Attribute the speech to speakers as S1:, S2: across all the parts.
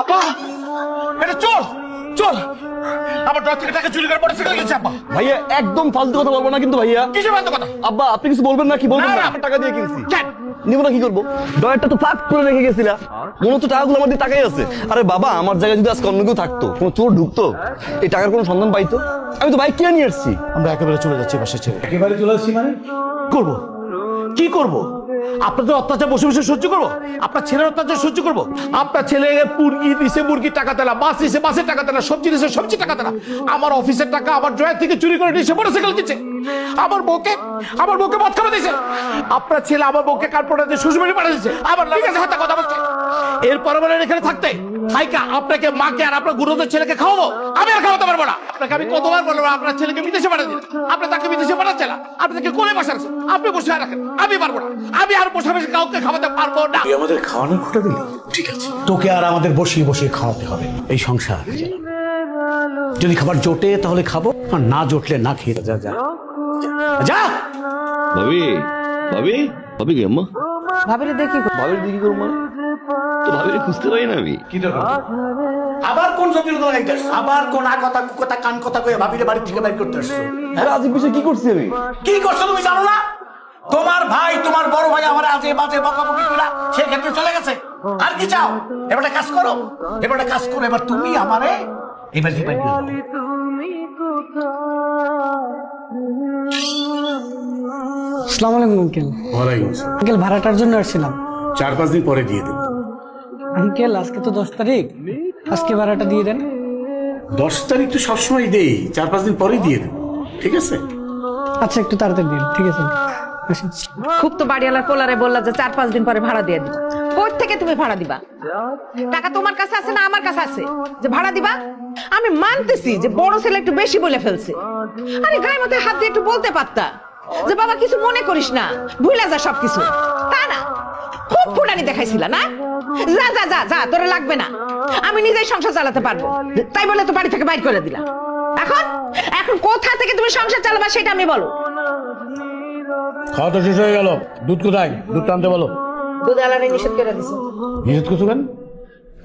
S1: আপা এটা চোর! চোর! আমার দশ থেকে টাকা চুরি করে মোটরসাইকেল গেছে আপা
S2: ভাইয়া একদম ফালতু কথা বলব না কিন্তু ভাইয়া।
S1: কিসের বাধ্য কথা?
S2: আব্বা আপনি কিছু বলবেন না? কি বলবেন
S1: না,
S2: না?
S1: না।
S2: আমার টাকা দিয়ে কিনছি। নিব না কি করব? ডয়ারটা তো ফাঁক করে রেখে গেছিলা। মনে হতো টাকাগুলো আমার টাকাই আছে। আরে বাবা আমার জায়গায় যদি আজকে অন্য কেউ থাকতো কোনো চোর ঢুকতো এই টাকার কোনো সন্ধান পাইতো? আমি তো বাইক কিনে নিয়ে এসেছি
S3: আমরা একেবারে চলে যাচ্ছি বাসা ছেড়ে।
S1: একেবারে চলে আসছি মানে? করব। কি করব? আপনাদের অত্যাচার বসে বসে সহ্য করব? আপনার ছেলের অত্যাচার সহ্য করব? আপনার ছেলে মুরগি দিছে মুরগির টাকা তেলা মাছ দিছে, মাছের টাকা তেলা সবজি দিছে, সবজি টাকা তেলা আমার অফিসের টাকা আমার ড্রয়ার থেকে চুরি করে নিয়েছে মোটরসাইকেল দিচ্ছে আমার বউকে আমার বউকে মদ খাওয়া দিয়েছে আপনার ছেলে আমার বউকে কার্পোরেটে শ্বশুরবাড়ি পাঠিয়ে দিয়েছে আমার লাগে হাতে কথা বলছে। এরপরে বলেন এখানে থাকতে আপনাকে মাকে আর আপনার গুরুদের ছেলেকে খাওয়াবো? আমি আর খাওয়াতে পারব না। আপনাকে আমি কতবার বলব আপনার ছেলেকে বিদেশে দিন। আপনি তাকে বিদেশে পাঠাচ্ছেন না। আপনি তাকে কোলে বসে রাখছেন আপনি বসে রাখেন। আমি পারব না। আমি আর বসে বসে কাউকে খাওয়াতে পারব না।
S3: তুই আমাদের খাওয়ানোর খোটা দিলি? ঠিক আছে। তোকে আর আমাদের বসিয়ে বসিয়ে খাওয়াতে হবে। এই সংসার। যদি খাবার জোটে তাহলে খাব। আর না জোটলে না খেয়ে যা যা। যা।
S2: ভাবি ভাবি ভাবি কি আম্মা?
S4: ভাবিলে দেখি।
S2: ভাবির দিকে মানে? তো ভাবির খুঁজতে পারি না আমি?
S3: আবার কোন জটিলতা লাগাইতে আবার কোন কথা কথা কান কথা কয়ে ভাবিরে বাড়ি থেকে বাইর করতে আসছো?
S2: আরে আজকে বিষয়ে কি করছি আমি?
S3: কি করছ তুমি জানো না? তোমার ভাই তোমার বড় ভাই আমার আজে বাজে বকাবকি করে সেক্ষেত্রে চলে গেছে। আর কি চাও? এবার কাজ করো। এবার কাজ করো। এবার তুমি আমারে এবার
S5: আসসালামু আলাইকুম আঙ্কেল। আঙ্কেল ভাড়াটার জন্য আসছিলাম।
S3: চার পাঁচ দিন পরে দিয়ে দেবো।
S5: আঙ্কেল আজকে তো দশ তারিখ। আজকে ভাড়াটা দিয়ে দেন।
S3: দশ তারিখ তো সবসময় দেই চার পাঁচ দিন পরেই দিয়ে দেবো ঠিক আছে?
S5: আচ্ছা একটু তাড়াতাড়ি দিন ঠিক আছে।
S4: খুব তো বাড়িওয়ালার পোলারে বললা যে চার পাঁচ দিন পরে ভাড়া দিয়ে দিবা। কোথ থেকে তুমি ভাড়া দিবা? টাকা তোমার কাছে আছে না আমার কাছে আছে? যে ভাড়া দিবা? আমি মানতেছি যে বড় ছেলে একটু বেশি বলে ফেলছে। আরে গায়ে মধ্যে হাত দিয়ে একটু বলতে পারতা। যে বাবা কিছু মনে করিস না ভুলে যা সবকিছু। তা না খুব ফুটানি দেখাইছিলা না? যা যা যা যা তোরে লাগবে না। আমি নিজেই সংসার চালাতে পারব। তাই বলে তো বাড়ি থেকে বাইর করে দিলাম। এখন? এখন কোথা থেকে তুমি সংসার চালাবা সেটা আমি বলো।
S3: খাওয়া তো শেষ হয়ে গেল। দুধ কোথায়? দুধ টানতে বলো।
S4: দুধ আলাদা নিষেধ করে দিছে।
S3: নিষেধ করছ কেন?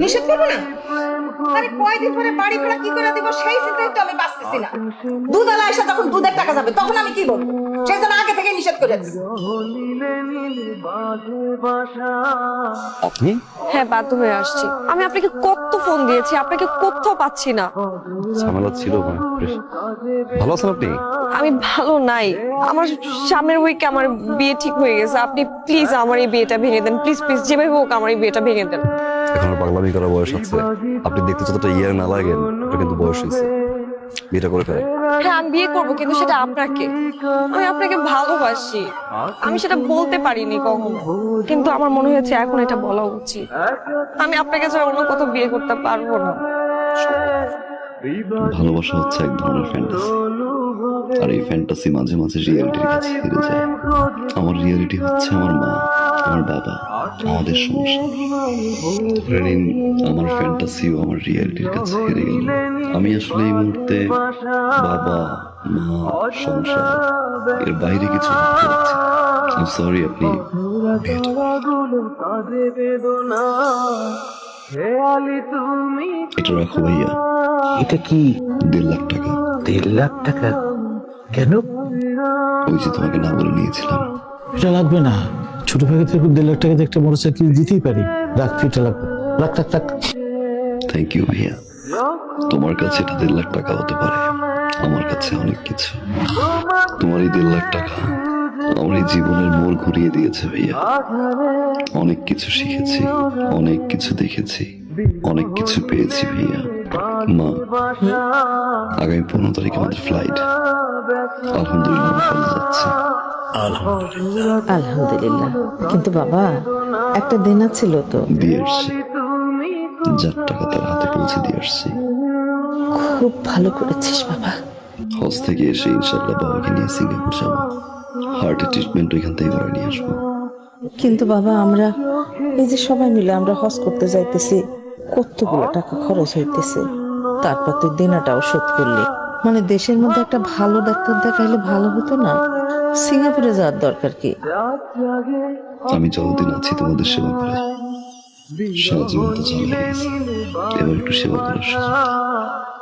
S4: নিষেধ করব না? আরে কয়দিন পরে বাড়ি ভাড়া কি করে দিব সেই চিন্তায় তো আমি বাঁচতেছি না। দুধ আলা এসে যখন দুধের টাকা যাবে তখন আমি কি বলব? সেই জন্য আগে থেকে নিষেধ করে
S2: আপনি?
S6: হ্যাঁ বাধ্য হয়ে আসছি। আমি আপনাকে কত ফোন দিয়েছি আপনাকে কোথাও পাচ্ছি না।
S2: ঝামেলা ছিল মানে ভালো আছেন আপনি?
S6: আমি ভালো নাই। আমার সামনের উইকে আমার বিয়ে ঠিক হয়ে গেছে। আপনি প্লিজ আমার এই বিয়েটা ভেঙে দেন। প্লিজ প্লিজ যেভাবে হোক আমার এই বিয়েটা ভেঙে দেন।
S2: পাগলামি করার বয়স আছে। আপনি দেখতে যতটা ইয়ার না লাগেন ওটা কিন্তু বয়স হয়েছে। বিয়েটা করে ফেলেন।
S6: হ্যাঁ আমি বিয়ে করব কিন্তু সেটা আপনাকে। আমি আপনাকে ভালোবাসি। আমি সেটা বলতে পারিনি কখনো। কিন্তু আমার মনে হয়েছে এখন এটা বলা উচিত। আমি আপনাকে ছাড়া অন্য কোথাও বিয়ে করতে পারব না।
S7: ভালোবাসা হচ্ছে এক ধরনের ফ্যান্টাসি আর এই ফ্যান্টাসি মাঝে মাঝে রিয়েলিটির কাছে হেরে যায়। আমার রিয়েলিটি হচ্ছে আমার মা আমার বাবা। আমাদের সংসার ধরে নিন আমার ফ্যান্টাসিও আমার রিয়েলিটির কাছে হেরে গেল। আমি আসলে এই মুহূর্তে বাবা মা সংসার এর বাইরে কিছু সরি আপনি এটা রাখো ভাইয়া।
S3: এটা কি?
S7: দেড় লাখ টাকা।
S3: দেড় লাখ টাকা? কেন?
S7: ওই যে তোমাকে না বলে নিয়েছিলাম।
S3: এটা লাগবে না। ছোট ভাই থেকে দেড় লাখ টাকা একটা মোটরসাইকেল দিতেই পারি। রাখ এটা লাগবে লাখ লাখ লাখ
S7: থ্যাংক ইউ ভাইয়া। তোমার কাছে এটা দেড় লাখ টাকা হতে পারে। আমার কাছে অনেক কিছু। তোমার এই দেড় লাখ টাকা আমার এই জীবনের মোড় ঘুরিয়ে দিয়েছে, ভাইয়া। অনেক কিছু শিখেছি, অনেক কিছু দেখেছি, অনেক কিছু পেয়েছি, ভাইয়া। মা, আগামী পনেরো তারিখে আমাদের ফ্লাইট আলহামদুলিল্লাহ চলে যাচ্ছি।
S4: আলহামদুলিল্লাহ। কিন্তু বাবা একটা দিন ছিল তো।
S7: দিয়ে আসছি। যার টাকা তার হাতে পৌঁছে দিয়ে আসছি।
S4: খুব ভালো করেছিস বাবা।
S7: হজ থেকে এসে ইনশাল্লাহ বাবাকে নিয়ে সিঙ্গাপুর যাব। হার্টের ট্রিটমেন্ট ওইখান থেকে করে নিয়ে আসব।
S8: কিন্তু বাবা আমরা এই যে সবাই মিলে আমরা হজ করতে যাইতেছি কতগুলো টাকা খরচ হইতেছে। তারপর তুই দেনাটাও শোধ করলি। মানে দেশের মধ্যে একটা ভালো ডাক্তার দেখাইলে ভালো হতো না? সিঙ্গাপুরে যাওয়ার দরকার কি?
S7: আমি যতদিন আছি তোমাদের সেবা করে। সারা জীবন তো গেছে। এবার একটু সেবা করার